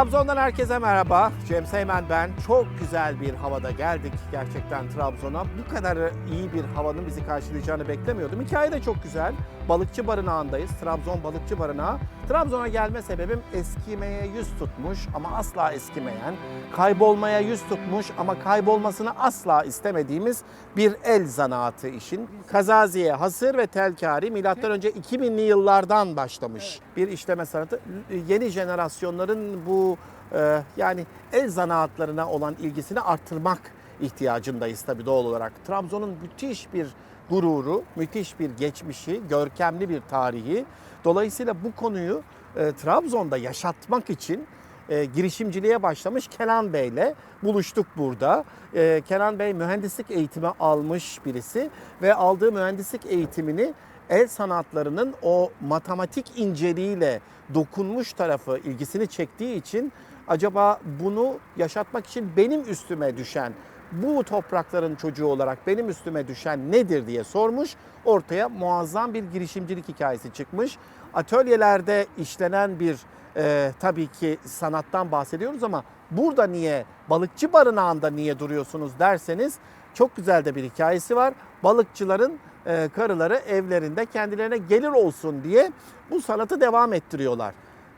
Trabzon'dan herkese merhaba. Cem Seymen ben. Çok güzel bir havada geldik gerçekten Trabzon'a. Bu kadar iyi bir havanın bizi karşılayacağını beklemiyordum. Hikaye de çok güzel. Balıkçı Barınağı'ndayız. Trabzon Balıkçı Barınağı. Trabzon'a gelme sebebim eskimeye yüz tutmuş ama asla eskimeyen, kaybolmaya yüz tutmuş ama kaybolmasını asla istemediğimiz bir el zanaatı işin. Kazaziye, hasır ve telkari milattan önce 2000'li yıllardan başlamış bir işleme sanatı. Yeni jenerasyonların bu e, yani el zanaatlarına olan ilgisini artırmak ihtiyacındayız tabii doğal olarak. Trabzon'un müthiş bir gururu, müthiş bir geçmişi, görkemli bir tarihi. Dolayısıyla bu konuyu e, Trabzon'da yaşatmak için e, girişimciliğe başlamış Kenan Bey'le buluştuk burada. E, Kenan Bey mühendislik eğitimi almış birisi ve aldığı mühendislik eğitimini el sanatlarının o matematik inceliğiyle dokunmuş tarafı ilgisini çektiği için acaba bunu yaşatmak için benim üstüme düşen bu toprakların çocuğu olarak benim üstüme düşen nedir diye sormuş. Ortaya muazzam bir girişimcilik hikayesi çıkmış. Atölyelerde işlenen bir e, tabii ki sanattan bahsediyoruz ama burada niye balıkçı barınağında niye duruyorsunuz derseniz çok güzel de bir hikayesi var. Balıkçıların e, karıları evlerinde kendilerine gelir olsun diye bu sanatı devam ettiriyorlar.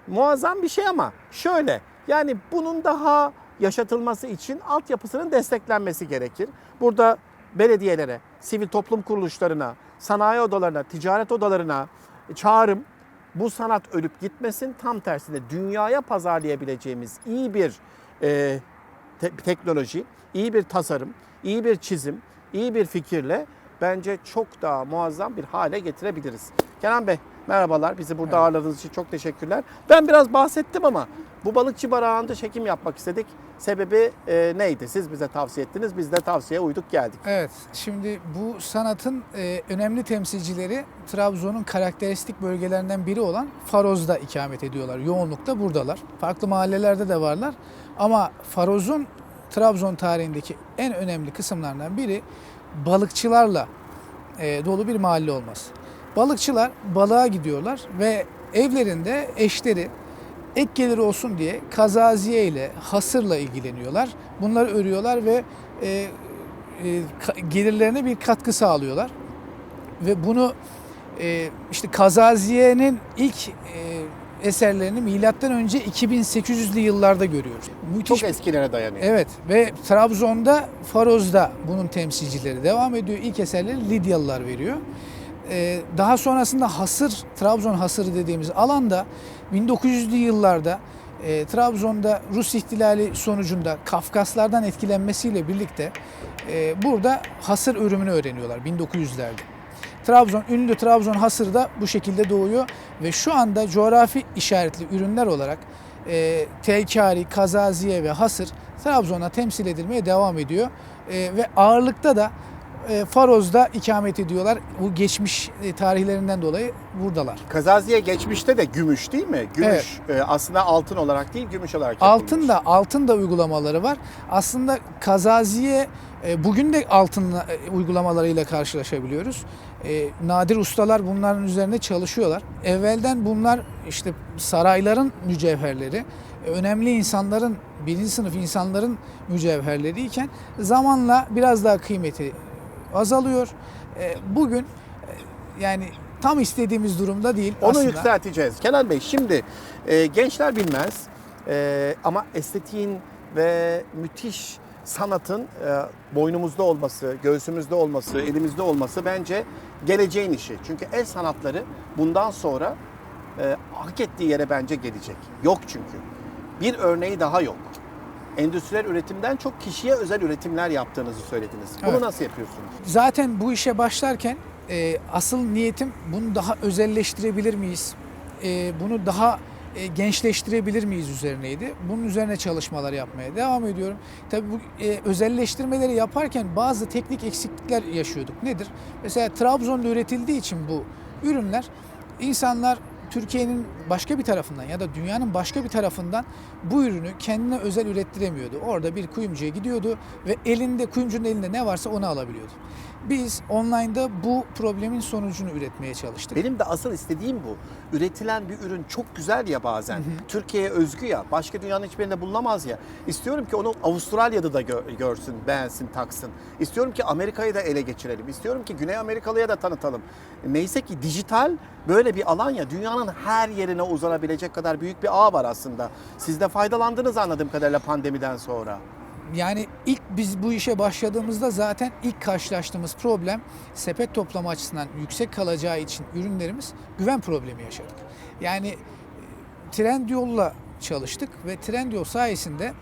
Muazzam bir şey ama şöyle yani bunun daha yaşatılması için altyapısının desteklenmesi gerekir. Burada belediyelere, sivil toplum kuruluşlarına, sanayi odalarına, ticaret odalarına çağrım bu sanat ölüp gitmesin. Tam tersine dünyaya pazarlayabileceğimiz iyi bir e, te- teknoloji, iyi bir tasarım, iyi bir çizim, iyi bir fikirle bence çok daha muazzam bir hale getirebiliriz. Kenan Bey merhabalar. Bizi burada ağırladığınız için çok teşekkürler. Ben biraz bahsettim ama bu balıkçı barağında çekim yapmak istedik. Sebebi e, neydi? Siz bize tavsiye ettiniz. Biz de tavsiye uyduk geldik. Evet, şimdi bu sanatın e, önemli temsilcileri Trabzon'un karakteristik bölgelerinden biri olan Faroz'da ikamet ediyorlar. Yoğunlukta buradalar. Farklı mahallelerde de varlar. Ama Faroz'un Trabzon tarihindeki en önemli kısımlarından biri balıkçılarla e, dolu bir mahalle olması. Balıkçılar balığa gidiyorlar ve evlerinde eşleri ek gelir olsun diye kazaziye ile hasırla ilgileniyorlar. Bunları örüyorlar ve e, e, gelirlerine bir katkı sağlıyorlar. Ve bunu e, işte kazaziyenin ilk e, eserlerini milattan önce 2800'lü yıllarda görüyoruz. Müthiş Çok eskilere dayanıyor. Evet ve Trabzon'da Faroz'da bunun temsilcileri devam ediyor. İlk eserleri Lidyalılar veriyor. Ee, daha sonrasında hasır, Trabzon hasırı dediğimiz alanda 1900'lü yıllarda e, Trabzon'da Rus ihtilali sonucunda Kafkaslardan etkilenmesiyle birlikte e, burada hasır örümünü öğreniyorlar 1900'lerde. Trabzon, ünlü Trabzon hasırı da bu şekilde doğuyor ve şu anda coğrafi işaretli ürünler olarak e, telkari, kazaziye ve hasır Trabzon'a temsil edilmeye devam ediyor. E, ve ağırlıkta da e, Faroz'da ikamet ediyorlar. Bu geçmiş e, tarihlerinden dolayı buradalar. Kazaziye geçmişte de gümüş değil mi? Gümüş e, aslında altın olarak değil gümüş olarak Altın yapılmış. da altın da uygulamaları var. Aslında kazaziye e, bugün de altın e, uygulamalarıyla karşılaşabiliyoruz. E, nadir ustalar bunların üzerinde çalışıyorlar. Evvelden bunlar işte sarayların mücevherleri, önemli insanların, birinci sınıf insanların mücevherleriyken zamanla biraz daha kıymeti azalıyor. E, Bugün e, yani tam istediğimiz durumda değil Onu aslında. yükselteceğiz. Kenan Bey şimdi e, gençler bilmez e, ama estetiğin ve müthiş sanatın e, boynumuzda olması, göğsümüzde olması, elimizde olması bence geleceğin işi. Çünkü el sanatları bundan sonra e, hak ettiği yere bence gelecek. Yok çünkü. Bir örneği daha yok. Endüstriyel üretimden çok kişiye özel üretimler yaptığınızı söylediniz. Bunu Evet. nasıl yapıyorsunuz? Zaten bu işe başlarken e, asıl niyetim bunu daha özelleştirebilir miyiz? E, bunu daha e, gençleştirebilir miyiz üzerineydi. Bunun üzerine çalışmalar yapmaya devam ediyorum. Tabii bu e, özelleştirmeleri yaparken bazı teknik eksiklikler yaşıyorduk. Nedir? Mesela Trabzon'da üretildiği için bu ürünler insanlar Türkiye'nin başka bir tarafından ya da dünyanın başka bir tarafından bu ürünü kendine özel ürettiremiyordu. Orada bir kuyumcuya gidiyordu ve elinde kuyumcunun elinde ne varsa onu alabiliyordu. Biz online'da bu problemin sonucunu üretmeye çalıştık. Benim de asıl istediğim bu. Üretilen bir ürün çok güzel ya bazen. Türkiye'ye özgü ya. Başka dünyanın hiçbirinde bulunamaz ya. İstiyorum ki onu Avustralya'da da gö- görsün, beğensin, taksın. İstiyorum ki Amerika'yı da ele geçirelim. İstiyorum ki Güney Amerikalı'ya da tanıtalım. Neyse ki dijital böyle bir alan ya dünyanın her yerine uzanabilecek kadar büyük bir ağ var aslında. Siz de faydalandınız anladığım kadarıyla pandemiden sonra. Yani ilk biz bu işe başladığımızda zaten ilk karşılaştığımız problem sepet toplama açısından yüksek kalacağı için ürünlerimiz güven problemi yaşadık. Yani e, Trendyol'la çalıştık ve Trendyol sayesinde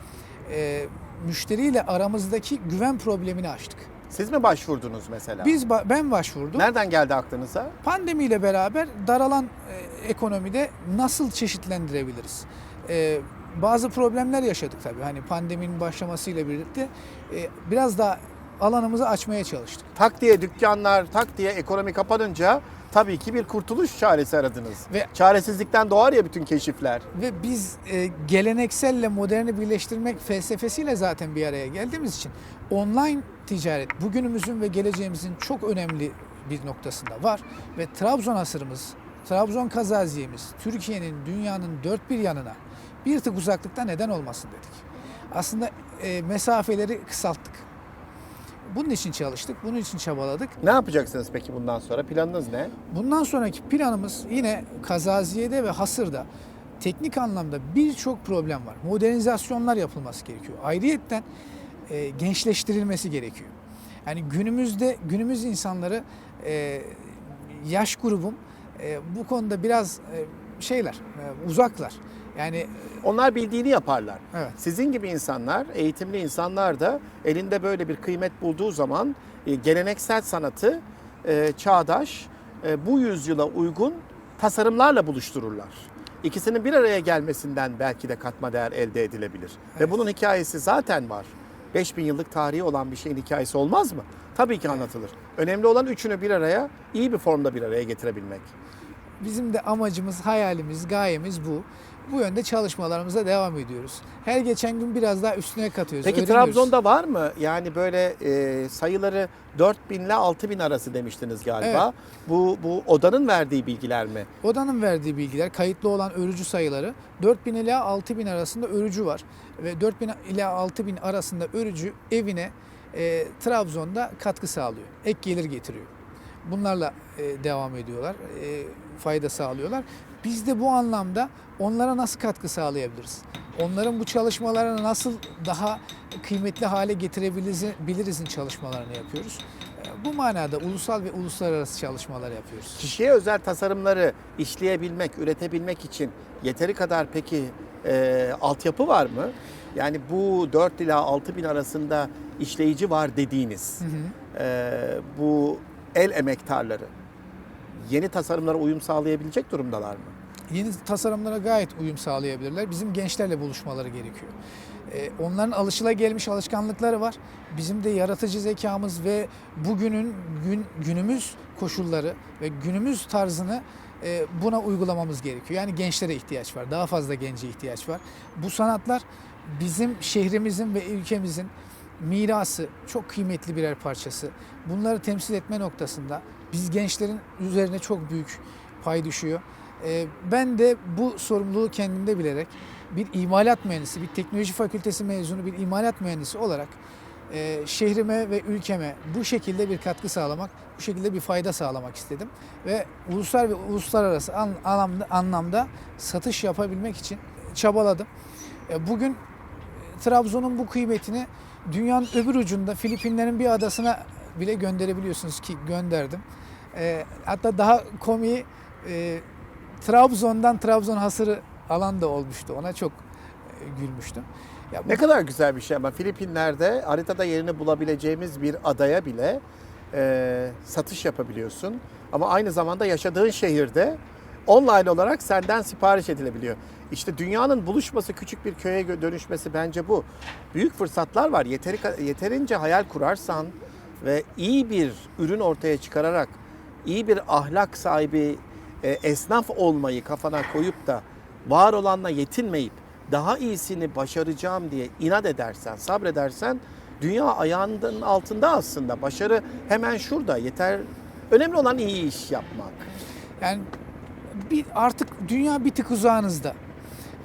e, müşteriyle aramızdaki güven problemini aştık. Siz mi başvurdunuz mesela? Biz ben başvurdum. Nereden geldi aklınıza? Pandemiyle beraber daralan e, ekonomide nasıl çeşitlendirebiliriz? E, bazı problemler yaşadık tabii. Hani pandeminin başlamasıyla birlikte e, biraz daha alanımızı açmaya çalıştık. Tak diye dükkanlar, tak diye ekonomi kapanınca tabii ki bir kurtuluş çaresi aradınız. Ve- Çaresizlikten doğar ya bütün keşifler. Ve biz e, gelenekselle moderni birleştirmek felsefesiyle zaten bir araya geldiğimiz için online ticaret bugünümüzün ve geleceğimizin çok önemli bir noktasında var. Ve Trabzon asırımız, Trabzon kazaziyemiz Türkiye'nin dünyanın dört bir yanına bir tık uzaklıkta neden olmasın dedik. Aslında e, mesafeleri kısalttık. Bunun için çalıştık, bunun için çabaladık. Ne yapacaksınız peki bundan sonra? Planınız ne? Bundan sonraki planımız yine Kazaziyede ve Hasır'da teknik anlamda birçok problem var. Modernizasyonlar yapılması gerekiyor. Ayrıyetten e, gençleştirilmesi gerekiyor. Yani günümüzde günümüz insanları e, yaş grubum e, bu konuda biraz e, şeyler, e, uzaklar. Yani Onlar bildiğini yaparlar. evet. Sizin gibi insanlar, eğitimli insanlar da elinde böyle bir kıymet bulduğu zaman e, geleneksel sanatı e, çağdaş, e, bu yüzyıla uygun tasarımlarla buluştururlar. İkisinin bir araya gelmesinden belki de katma değer elde edilebilir. Ve bunun hikayesi zaten var. 5000 yıllık tarihi olan bir şeyin hikayesi olmaz mı? Tabii ki anlatılır. Önemli olan üçünü bir araya, iyi bir formda bir araya getirebilmek. Bizim de amacımız, hayalimiz, gayemiz bu. Bu yönde çalışmalarımıza devam ediyoruz. Her geçen gün biraz daha üstüne katıyoruz. Peki öğreniyoruz. Trabzon'da var mı? Yani böyle e, sayıları 4000 ile 6000 arası demiştiniz galiba. Bu bu odanın verdiği bilgiler mi? Odanın verdiği bilgiler, kayıtlı olan örücü sayıları 4000 ila 6000 arasında örücü var. Ve 4000 ila 6000 arasında örücü evine e, Trabzon'da katkı sağlıyor. Ek gelir getiriyor. Bunlarla e, devam ediyorlar, e, fayda sağlıyorlar. Biz de bu anlamda onlara nasıl katkı sağlayabiliriz? Onların bu çalışmalarını nasıl daha kıymetli hale getirebiliriz bilirizin çalışmalarını yapıyoruz. Bu manada ulusal ve uluslararası çalışmalar yapıyoruz. Kişiye özel tasarımları işleyebilmek, üretebilmek için yeteri kadar peki e, altyapı var mı? Yani bu 4 ila 6000 arasında işleyici var dediğiniz e, bu el emektarları yeni tasarımlara uyum sağlayabilecek durumdalar mı? yeni tasarımlara gayet uyum sağlayabilirler. Bizim gençlerle buluşmaları gerekiyor. Ee, onların alışılagelmiş alışkanlıkları var. Bizim de yaratıcı zekamız ve bugünün gün, günümüz koşulları ve günümüz tarzını e, buna uygulamamız gerekiyor. Yani gençlere ihtiyaç var. Daha fazla gence ihtiyaç var. Bu sanatlar bizim şehrimizin ve ülkemizin mirası, çok kıymetli birer parçası. Bunları temsil etme noktasında biz gençlerin üzerine çok büyük pay düşüyor. Ee, Ben de bu sorumluluğu kendimde bilerek bir imalat mühendisi, bir teknoloji fakültesi mezunu bir imalat mühendisi olarak e, şehrime ve ülkeme bu şekilde bir katkı sağlamak, bu şekilde bir fayda sağlamak istedim. Ve uluslar ve uluslararası an- anlamda, satış yapabilmek için çabaladım. E, Bugün Trabzon'un bu kıymetini dünyanın öbür ucunda Filipinlerin bir adasına bile gönderebiliyorsunuz ki gönderdim. E, hatta daha komiği e, Trabzon'dan Trabzon hasırı alan da olmuştu. Ona çok e, gülmüştüm. Ya bu- Ne kadar güzel bir şey ama Filipinler'de haritada yerini bulabileceğimiz bir adaya bile e, satış yapabiliyorsun. Ama aynı zamanda yaşadığın şehirde online olarak senden sipariş edilebiliyor. İşte dünyanın buluşması, küçük bir köye dönüşmesi bence bu. Büyük fırsatlar var. Yeteri, yeterince hayal kurarsan ve iyi bir ürün ortaya çıkararak iyi bir ahlak sahibi e, esnaf olmayı kafana koyup da var olanla yetinmeyip daha iyisini başaracağım diye inat edersen, sabredersen dünya ayağının altında aslında. Başarı hemen şurada. Yeter önemli olan iyi iş yapmak. Yani bir artık dünya bir tık uzağınızda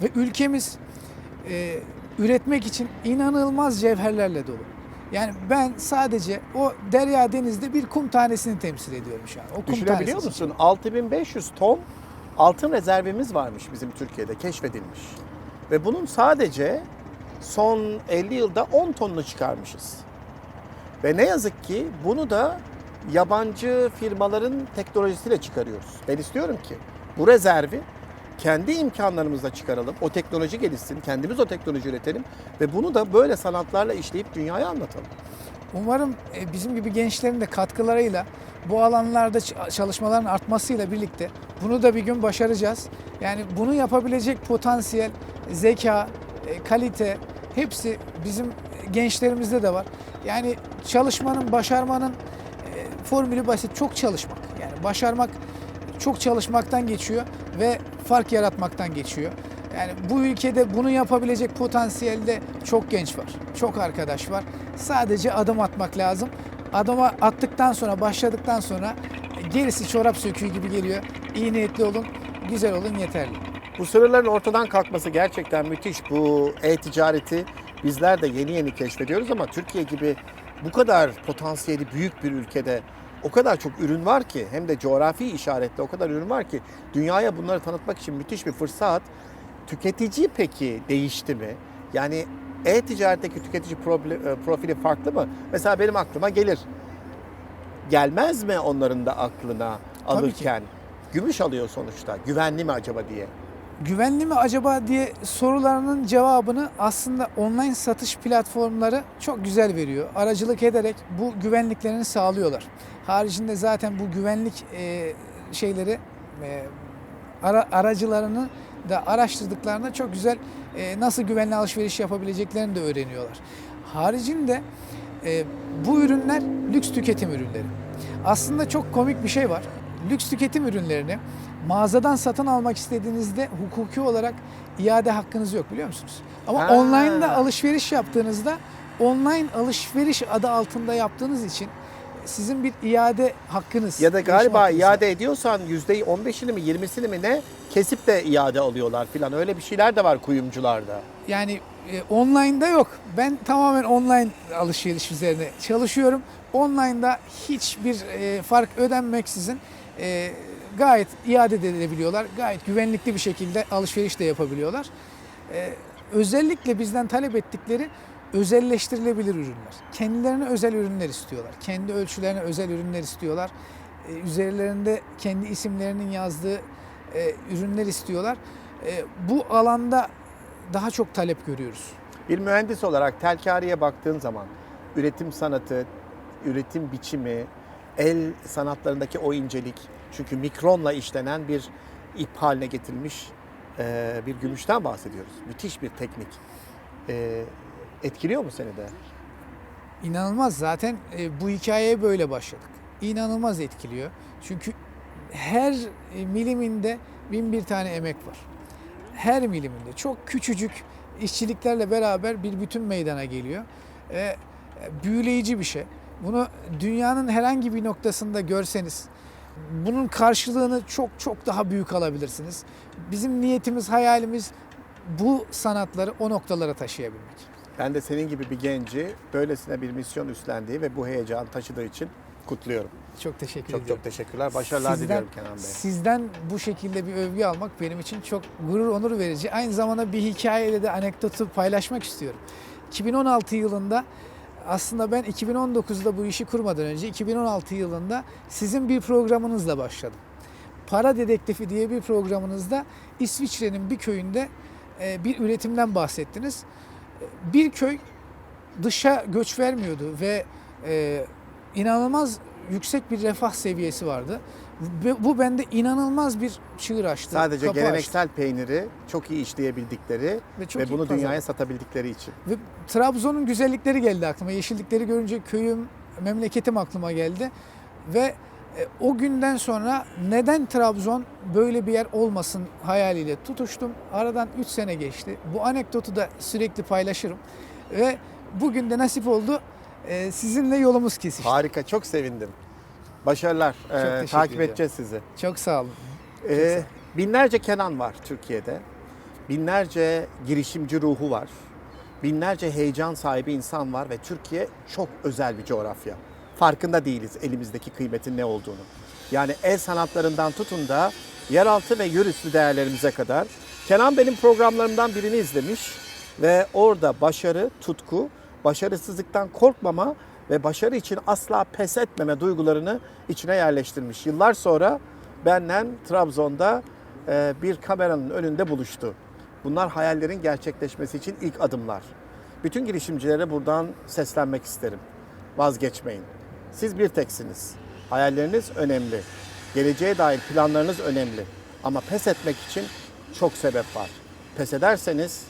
ve ülkemiz e, üretmek için inanılmaz cevherlerle dolu. Yani ben sadece o derya denizde bir kum tanesini temsil ediyorum şu an. O kum Düşünebiliyor tanesi musun? 6500 ton altın rezervimiz varmış bizim Türkiye'de keşfedilmiş. Ve bunun sadece son 50 yılda 10 tonunu çıkarmışız. Ve ne yazık ki bunu da yabancı firmaların teknolojisiyle çıkarıyoruz. Ben istiyorum ki bu rezervi kendi imkanlarımızla çıkaralım. O teknoloji gelişsin, kendimiz o teknoloji üretelim ve bunu da böyle sanatlarla işleyip dünyaya anlatalım. Umarım e, bizim gibi gençlerin de katkılarıyla bu alanlarda çalışmaların artmasıyla birlikte bunu da bir gün başaracağız. Yani bunu yapabilecek potansiyel, zeka, e, kalite hepsi bizim gençlerimizde de var. Yani çalışmanın, başarmanın e, formülü basit. Çok çalışmak. Yani başarmak çok çalışmaktan geçiyor ve fark yaratmaktan geçiyor. Yani bu ülkede bunu yapabilecek potansiyelde çok genç var. Çok arkadaş var. Sadece adım atmak lazım. Adımı attıktan sonra, başladıktan sonra gerisi çorap söküğü gibi geliyor. İyi niyetli olun, güzel olun yeterli. Bu sınırların ortadan kalkması gerçekten müthiş. Bu e-ticareti bizler de yeni yeni keşfediyoruz ama Türkiye gibi bu kadar potansiyeli büyük bir ülkede o kadar çok ürün var ki hem de coğrafi işaretle o kadar ürün var ki dünyaya bunları tanıtmak için müthiş bir fırsat. Tüketici peki değişti mi? Yani e-ticaretteki tüketici e, profili farklı mı? Mesela benim aklıma gelir. Gelmez mi onların da aklına alırken? Gümüş alıyor sonuçta. Güvenli mi acaba diye. Güvenli mi acaba diye sorularının cevabını aslında online satış platformları çok güzel veriyor. Aracılık ederek bu güvenliklerini sağlıyorlar. Haricinde zaten bu güvenlik e, şeyleri e, ara, aracılarını da araştırdıklarında çok güzel e, nasıl güvenli alışveriş yapabileceklerini de öğreniyorlar. Haricinde e, bu ürünler lüks tüketim ürünleri. Aslında çok komik bir şey var. Lüks tüketim ürünlerini mağazadan satın almak istediğinizde hukuki olarak iade hakkınız yok biliyor musunuz? Ama Ha. online'da alışveriş yaptığınızda online alışveriş adı altında yaptığınız için sizin bir iade hakkınız. Ya da galiba hakkınız var. iade ediyorsan %15'ini mi 20'sini mi ne kesip de iade alıyorlar filan. Öyle bir şeyler de var kuyumcularda. Yani e, online'da yok. Ben tamamen online alışveriş üzerine çalışıyorum. Online'da hiçbir e, fark ödenmeksizin e, gayet iade de edebiliyorlar. Gayet güvenlikli bir şekilde alışveriş de yapabiliyorlar. E, özellikle bizden talep ettikleri özelleştirilebilir ürünler. Kendilerine özel ürünler istiyorlar. Kendi ölçülerine özel ürünler istiyorlar. E, üzerlerinde kendi isimlerinin yazdığı e, ürünler istiyorlar. E, bu alanda daha çok talep görüyoruz. Bir mühendis olarak telkariye baktığın zaman üretim sanatı, üretim biçimi, el sanatlarındaki o incelik çünkü mikronla işlenen bir ip haline getirilmiş e, bir gümüşten bahsediyoruz. Müthiş bir teknik. E, etkiliyor mu seni de? İnanılmaz zaten e, bu hikayeye böyle başladık. İnanılmaz etkiliyor. Çünkü her e, miliminde bin bir tane emek var. Her miliminde çok küçücük işçiliklerle beraber bir bütün meydana geliyor. E, e, büyüleyici bir şey. Bunu dünyanın herhangi bir noktasında görseniz bunun karşılığını çok çok daha büyük alabilirsiniz. Bizim niyetimiz, hayalimiz bu sanatları o noktalara taşıyabilmek. Ben de senin gibi bir genci böylesine bir misyon üstlendiği ve bu heyecanı taşıdığı için kutluyorum. Çok teşekkür Çok ediyorum. çok teşekkürler. Başarılar diliyorum Kenan Bey. Sizden bu şekilde bir övgü almak benim için çok gurur, onur verici. Aynı zamanda bir hikayeyle de anekdotu paylaşmak istiyorum. 2016 yılında aslında ben 2019'da bu işi kurmadan önce 2016 yılında sizin bir programınızla başladım. Para Dedektifi diye bir programınızda İsviçre'nin bir köyünde e, bir üretimden bahsettiniz. Bir köy dışa göç vermiyordu ve e, inanılmaz yüksek bir refah seviyesi vardı. Bu bende inanılmaz bir çığır açtı. Sadece geleneksel peyniri çok iyi işleyebildikleri açtı ve, çok ve bunu pazar. dünyaya satabildikleri için. Ve Trabzon'un güzellikleri geldi aklıma. Yeşillikleri görünce köyüm, memleketim aklıma geldi. Ve e, o günden sonra neden Trabzon böyle bir yer olmasın hayaliyle tutuştum. Aradan 3 sene geçti. Bu anekdotu da sürekli paylaşırım. Ve bugün de nasip oldu. E, Sizinle yolumuz kesişti. Harika, çok sevindim. Başarılar. Ee, teşekkür takip ediyorum. edeceğiz sizi. Çok sağ olun. Ee, binlerce Kenan var Türkiye'de. Binlerce girişimci ruhu var. Binlerce heyecan sahibi insan var ve Türkiye çok özel bir coğrafya. Farkında değiliz elimizdeki kıymetin ne olduğunu. Yani el sanatlarından tutun da yeraltı ve yürüstü değerlerimize kadar. Kenan benim programlarımdan birini izlemiş ve orada başarı, tutku, başarısızlıktan korkmama ve başarı için asla pes etmeme duygularını içine yerleştirmiş. Yıllar sonra benden Trabzon'da e, bir kameranın önünde buluştu. Bunlar hayallerin gerçekleşmesi için ilk adımlar. Bütün girişimcilere buradan seslenmek isterim. Vazgeçmeyin. Siz bir teksiniz. Hayalleriniz önemli. Geleceğe dair planlarınız önemli. Ama pes etmek için çok sebep var. Pes ederseniz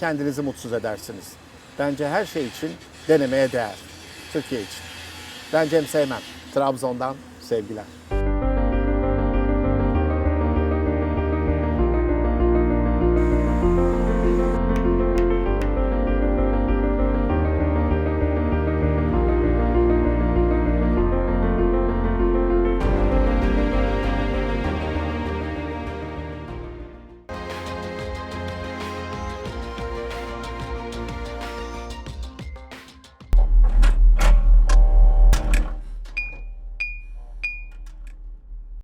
kendinizi mutsuz edersiniz. Bence her şey için denemeye değer. Türkiye için. Ben Cem Seymen. Trabzon'dan sevgiler.